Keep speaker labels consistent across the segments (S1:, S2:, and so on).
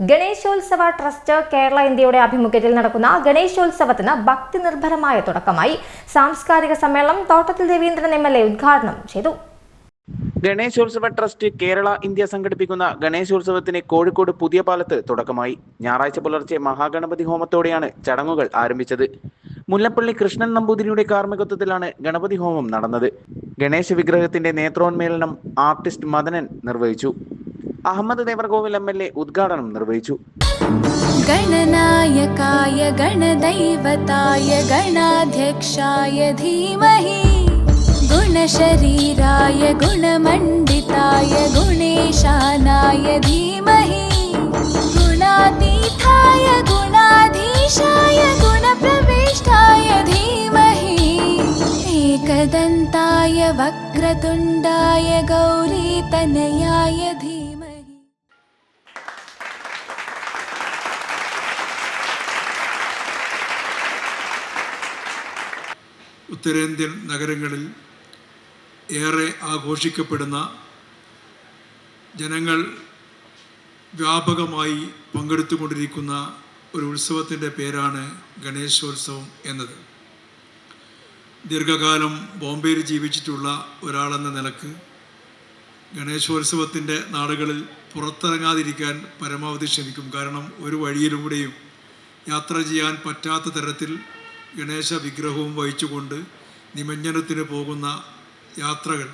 S1: ഗണേശോത്സവ trust Kerala ഇന്ത്യയുടെ ആഭിമുഖ്യത്തിൽ നടക്കുന്ന ഗണേശോത്സവത്തിന് ഭക്തി നിർഭരമായ തുടക്കമായി സാംസ്കാരിക സമ്മേളനം Thottathil Raveendran M L A ഉദ്ഘാടനം ചെയ്തു.
S2: ഗണേശോത്സവ ട്രസ്റ്റ് കേരള ഇന്ത്യ സംഘടിപ്പിക്കുന്ന ഗണേശോത്സവത്തിന് കോഴിക്കോട് പുതിയ പാലത്ത് തുടക്കമായി. ഞായറാഴ്ച പുലർച്ചെ മഹാഗണപതി ഹോമത്തോടെയാണ് ചടങ്ങുകൾ ആരംഭിച്ചത്. മുല്ലപ്പള്ളി കൃഷ്ണൻ നമ്പൂതിരിയുടെ കാർമ്മികത്വത്തിലാണ് ഗണപതി ഹോമം നടന്നത്. ഗണേശ വിഗ്രഹത്തിന്റെ നേത്രോന്മേളനം ആർട്ടിസ്റ്റ് മദനൻ നിർവഹിച്ചു. Ahammad Devarkovil M L A ഉദ്ഘാടനം നിർവഹിച്ചു.
S3: ഗണനായകായ ഗണദൈവതായ ഗണാധ്യക്ഷായ ധീമഹി. ഗുണശരീരായ ഗുണമണ്ഡിതായ ഗുണേശാനായ ധീമഹി. ഗുണാതീതായ ഗുണാധീശായ ഗുണപ്രവിഷ്ടായ ധീമഹി. ഏകദന്തായ വക്രതുണ്ടായ ഗൗരീതനയായ ധീ
S4: ഉത്തരേന്ത്യൻ നഗരങ്ങളിൽ ഏറെ ആഘോഷിക്കപ്പെടുന്ന ജനങ്ങൾ വ്യാപകമായി പങ്കെടുത്തുകൊണ്ടിരിക്കുന്ന ഒരു ഉത്സവത്തിന്റെ പേരാണ് ഗണേശോത്സവം എന്നത്. ദീർഘകാലം ബോംബെയിൽ ജീവിച്ചിട്ടുള്ള ഒരാളെന്ന നിലയ്ക്ക് ഗണേശോത്സവത്തിന്റെ നാടുകളിൽ പുറത്തിറങ്ങാതിരിക്കാൻ പരമാവധി ശ്രമിക്കും കാരണം ഒരു വഴിയിലൂടെയും യാത്ര ചെയ്യാൻ പറ്റാത്ത തരത്തിൽ ഗണേശ വിഗ്രഹവും വഹിച്ചുകൊണ്ട് നിമഞ്ജനത്തിന് പോകുന്ന യാത്രകൾ.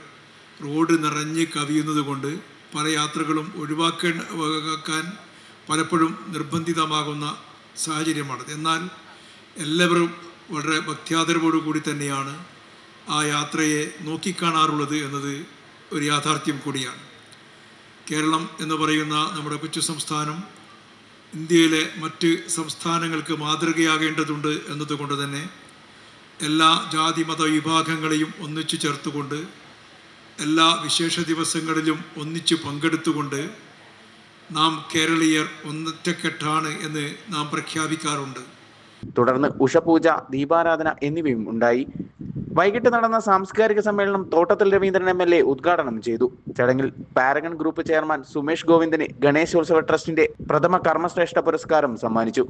S4: റോഡ് നിറഞ്ഞ് കവിയുന്നത് കൊണ്ട് പല യാത്രകളും ഒഴിവാക്കാൻ പലപ്പോഴും നിർബന്ധിതമാകുന്ന സാഹചര്യമാണ്. എന്നാൽ എല്ലാവരും വളരെ ഭക്തിയാദരവോടുകൂടി തന്നെയാണ് ആ യാത്രയെ നോക്കിക്കാണാറുള്ളത് എന്നത് ഒരു യാഥാർത്ഥ്യം കൂടിയാണ്. കേരളം എന്ന് പറയുന്ന നമ്മുടെ കൊച്ചു സംസ്ഥാനം ഇന്ത്യയിലെ മറ്റ് സംസ്ഥാനങ്ങൾക്ക് മാതൃകയാകേണ്ടതുണ്ട് എന്നതുകൊണ്ട് തന്നെ എല്ലാ ജാതി മത വിഭാഗങ്ങളെയും ഒന്നിച്ചു ചേർത്തുകൊണ്ട് എല്ലാ വിശേഷ ദിവസങ്ങളിലും ഒന്നിച്ചു പങ്കെടുത്തുകൊണ്ട് നാം കേരളീയർ ഒന്നൊറ്റക്കെട്ടാണ് എന്ന് നാം പ്രഖ്യാപിക്കാറുണ്ട്.
S2: തുടർന്ന് ഉഷപൂജ ദീപാരാധന എന്നിവയും ഉണ്ടായി. വൈകിട്ട് നടന്ന സാംസ്കാരിക സമ്മേളനം Thottathil Raveendran M L A ഉദ്ഘാടനം ചെയ്തു. ചടങ്ങിൽ പാരഗൺ ഗ്രൂപ്പ് ചെയർമാൻ സുമേഷ് ഗോവിന്ദന് ഗണേശോത്സവ ട്രസ്റ്റിന്റെ പ്രഥമ കർമ്മശ്രേഷ്ഠ പുരസ്കാരം സമ്മാനിച്ചു.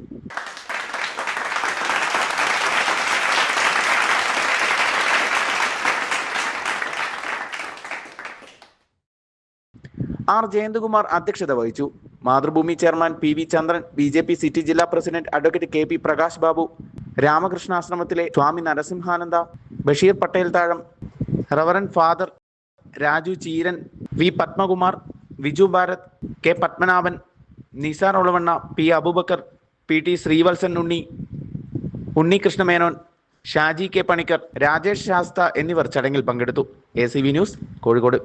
S2: ആർ ജയന്തകുമാർ അധ്യക്ഷത വഹിച്ചു. Mathrubhumi chairman P V Chandran B J P city ജില്ലാ president advocate K P Prakash Babu രാമകൃഷ്ണാശ്രമത്തിലെ Swami Narasimhananda Basheer Pattel Thazham reverend father Raju Cheeran V Padmakumar Viju Bharath K Padmanabhan Nisar Olavanna P Aboobacker P T Sreevalsan Unni Unnikrishna Menon Shaji K Panicker Rajesh Shastha എന്നിവർ ചടങ്ങിൽ പങ്കെടുത്തു. A news Kozhikode.